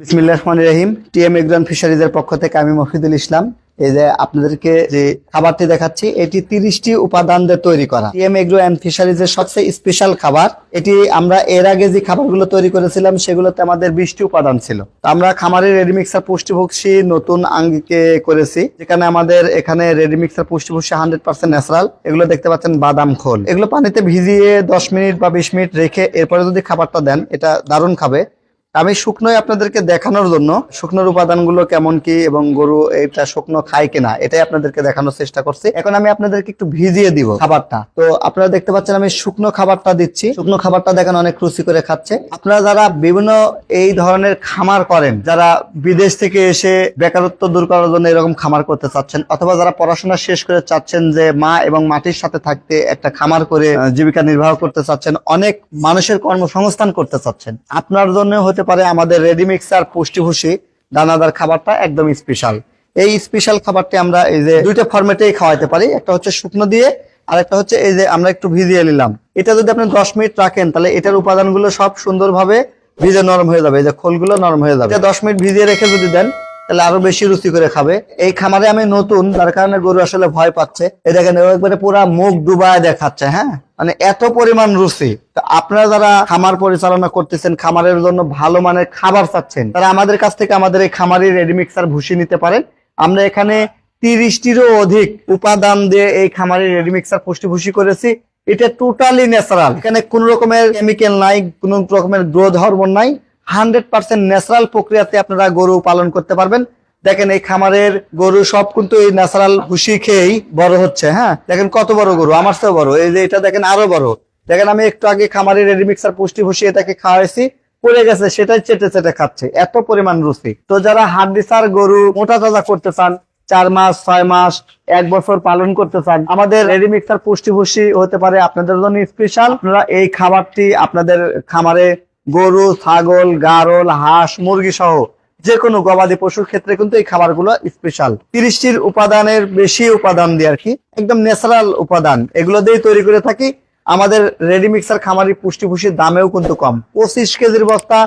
বিসমিল্লাহ রহমান রহিম। টিএম এগ্রান ফিশারিজের পক্ষ থেকে আমি মফিদুল ইসলাম। এই যে আপনাদেরকে যে খাবারটি দেখাচ্ছি, এটি তিরিশটি উপাদান দিয়ে তৈরি করা। টিএম এগ্রো অ্যান্ড ফিশারিজের সবচেয়ে স্পেশাল খাবার। এটি আমরা এর আগে যে খাবারগুলো তৈরি করেছিলাম, সেগুলোতে আমাদের বিশটি উপাদান ছিল। আমরা খামারের রেডি মিক্সার পুষ্টিভুষি নতুন আঙ্গিকে করেছি, যেখানে আমাদের এখানে রেডি মিক্সার পুষ্টিভুষি হান্ড্রেড পার্সেন্ট ন্যাচারাল। এগুলো দেখতে পাচ্ছেন বাদাম খোল। এগুলো পানিতে ভিজিয়ে দশ মিনিট বা বিশ মিনিট রেখে এরপরে যদি খাবারটা দেন, এটা দারুণ খাবে। আমি শুকনোই আপনাদেরকে দেখানোর জন্য, শুকনোর উপাদানগুলো কেমন কি এবং গরু এটা শুকনো খায় কিনা, এটাই আপনাদেরকে দেখানোর চেষ্টা করছি। এখন আমি আপনাদেরকে একটু ভিজিয়ে দিব খাবারটা। তো আপনারা দেখতে পাচ্ছেন আমি শুকনো খাবারটা দিচ্ছি। শুকনো খাবারটা দেখেন অনেক রুচি করে খাচ্ছে। আপনারা যারা বিভিন্ন এই ধরনের খামার করেন, যারা বিদেশ থেকে এসে বেকারত্ব দূর করার জন্য এরকম খামার করতে চাচ্ছেন, অথবা যারা পড়াশোনা শেষ করে চাচ্ছেন যে মা এবং মাটির সাথে থাকতে একটা খামার করে জীবিকা নির্বাহ করতে চাচ্ছেন, অনেক মানুষের কর্মসংস্থান করতে চাচ্ছেন, আপনার জন্য হতে পারে আমাদের রেডি মিক্সার পুষ্টিভূষি দানাদার খাবারটা একদম স্পেশাল এই স্পেশাল খাবারটি আমরা এই যে দুইটা ফরম্যাটেই খাওয়াইতে পারি, একটা হচ্ছে শুকনো দিয়ে, আর একটা হচ্ছে এই যে আমরা একটু ভিজিয়ে নিলাম। এটা যদি আপনি দশ মিনিট রাখেন, তাহলে এটার উপাদানগুলো সব সুন্দরভাবে ভিজে নরম হয়ে যাবে, এই যে খোলগুলো নরম হয়ে যাবে। দশ মিনিট ভিজিয়ে রেখে যদি দেন তাহলে আরও বেশি রুচি করে খাবে। এই খামারে আমি নতুন তার কারণে গরু আসলে ভয় পাচ্ছে। এই দেখেন একবারে পুরা মুখ ডুবায় দেখাচ্ছে হ্যাঁ? মানে এত পরিমাণ রুচি। আপনারা যারা খামার পরিচালনা করতেছেন, খামারের জন্য ভালো মানের খাবার চাচ্ছেন, তারা আমাদের কাছ থেকে আমাদের এই খামারি রেডি মিক্সার ভুসি নিতে পারেন। আমরা এখানে তিরিশটিরও অধিক উপাদান দিয়ে এই খামারি রেডি মিক্সার পুষ্টি ভুসি করেছি। এটা টোটালি ন্যাচারাল এখানে কোন রকমের কেমিক্যাল নাই, কোন রকমের গ্রোথ হরমোন নাই। হান্ড্রেড পার্সেন্ট ন্যাচারাল প্রক্রিয়াতে আপনারা গরু পালন করতে পারবেন। দেখেন এই খামারের গরু সব কিন্তু এই ন্যাচারাল ভুসি খেয়েই বড় হচ্ছে হ্যাঁ? দেখেন কত বড় গরু, আমার তো বড়। এই যে এটা দেখেন আরও বড়। দেখেন আমি একটু আগে খামারের রেডি মিক্সার পুষ্টি ভুসি এটাকে খাওয়াইছি, পড়ে গেছে, সেটাই চেটে চেটে খাচ্ছে, এত পরিমাণ রুচি। তো যারা হাড্ডিসার গরু মোটা তাজা করতে চান, চার মাস, ছয় মাস, এক বছর পালন করতে চান, আমাদের রেডি মিক্সার পুষ্টি ভুসি হতে পারে আপনাদের জন্য স্পেশাল আপনারা এই খাবারটি আপনাদের খামারে গরু, ছাগল, গারল, হাঁস মুরগি সহ যে কোনো গবাদি পশুর ক্ষেত্রে কিন্তু এই খাবারগুলো স্পেশাল তিরিশটির উপাদানের বেশি উপাদান দিয়ে আর কি, একদম ন্যাচারাল উপাদান। এগুলো দিয়ে তৈরি করে থাকি। আমাদের রেডি মিক্সার খামারি পুষ্টি ভুষির দামেও কিন্তু কম। পঁচিশ কেজির বস্তা,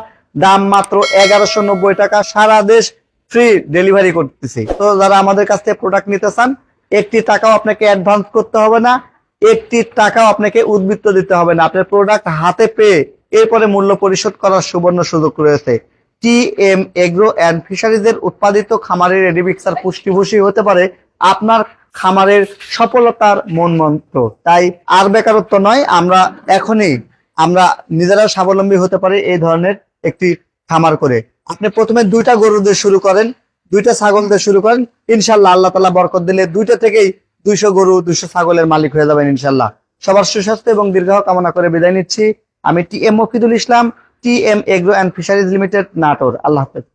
দাম মাত্র এগারোশো নব্বই টাকা, সারা দেশ ফ্রি ডেলিভারি করতেছি। তো যারা আমাদের কাছ থেকে প্রোডাক্ট নিতে চান, একটি টাকাও আপনাকে অ্যাডভান্স করতে হবে না, একটি টাকাও আপনাকে উদ্বৃত্ত দিতে হবে না। আপনার প্রোডাক্ট হাতে পেয়ে এরপরে মূল্য পরিশোধ করার সুবর্ণ সুযোগ রয়েছে। টি এম এগ্রো অ্যান্ড ফিশারিজের উৎপাদিত খামারের রেডি মিক্সার পুষ্টিভূষি হতে পারে আপনার খামারের সফলতার মন মন্ত্র। তাই আর বেকারত্ব নয়, আমরা এখনই, আমরা নিজেরা স্বাবলম্বী হতে পারি এই ধরনের একটি খামার করে। আপনি প্রথমে দুইটা গরু দিয়ে শুরু করেন, দুইটা ছাগল দিয়ে শুরু করেন ইনশাল্লাহ আল্লাহ তালা বরকত দিলে দুইটা থেকেই দুইশো গরু, দুইশো ছাগলের মালিক হয়ে যাবেন ইনশাল্লাহ সবার সুস্বাস্থ্য এবং দীর্ঘ কামনা করে বিদায় নিচ্ছি। আমি T M Mafidul Islam T M agro and fisheries limited Natore. আল্লাহ হাফেজ।